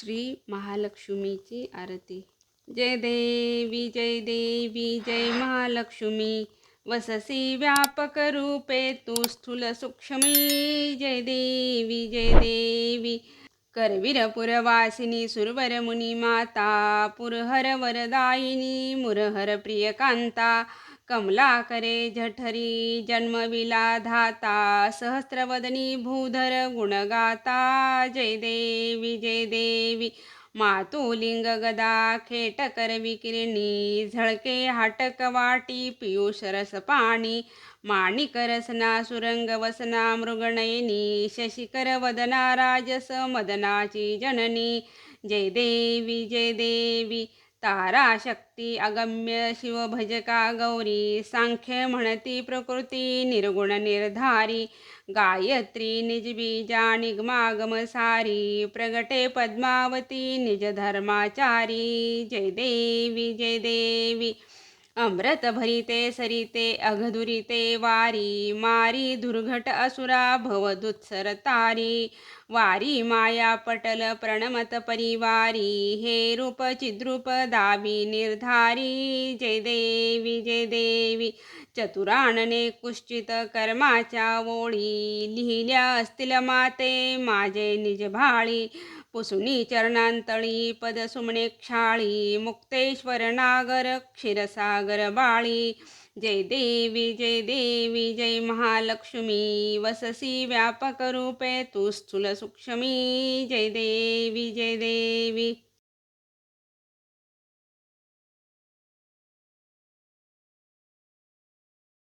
श्री महालक्ष्मीची आरती. जय देवी जय देवी जय महालक्ष्मी. वससी व्यापक रूपे तू स्थूल सूक्ष्मी. जय देवी जय देवी. करवीरपुरवासिनी सुरवर मुनी माता पुरहर वरदायिनी मुरहर प्रियकांता कमला करे जठरी जन्मविला धाता सहस्रवदनी भूधर गुणगाता जय देवी जय देवी। मातुलिंग गदा खेटकर विकिरणी झळके हाटक वाटी पियुष रस पाणी माणिक रसना सुरंग वसना मृगनयनी शशिकर वदना राजस मदनाची जननी। जय देवी जय देवी। तारा शक्ती अगम्य शिवभजका गौरी सांख्य म्हणती प्रकृती निर्गुण निर्धारी गायत्री निजबीजा निगमागम सारी प्रगटे पद्मावती निज धर्माचारी जय देवी जय देवी। अमृत भरिते सरिते अघदुरिते वारी मारी दुर्घट असुरा भवदुत्सर तारी वारी माया पटल प्रणमत परिवारी हे रूप चिद्रूप दावी निर्धारी जय देवी जय देवी चतुरानने कुश्चित कर्माच्या ओळी लिहिल्या असतील माते माझे निज भाळी पुसुनी चरणांतळी पद सुमणे क्षाळी मुक्तेश्वर नागर क्षीरसागर बाळी। जय देवी जय देवी जय महालक्ष्मी वससी व्यापक रूपे तू स्थूल सूक्ष्मी। जय देवी जय देवी।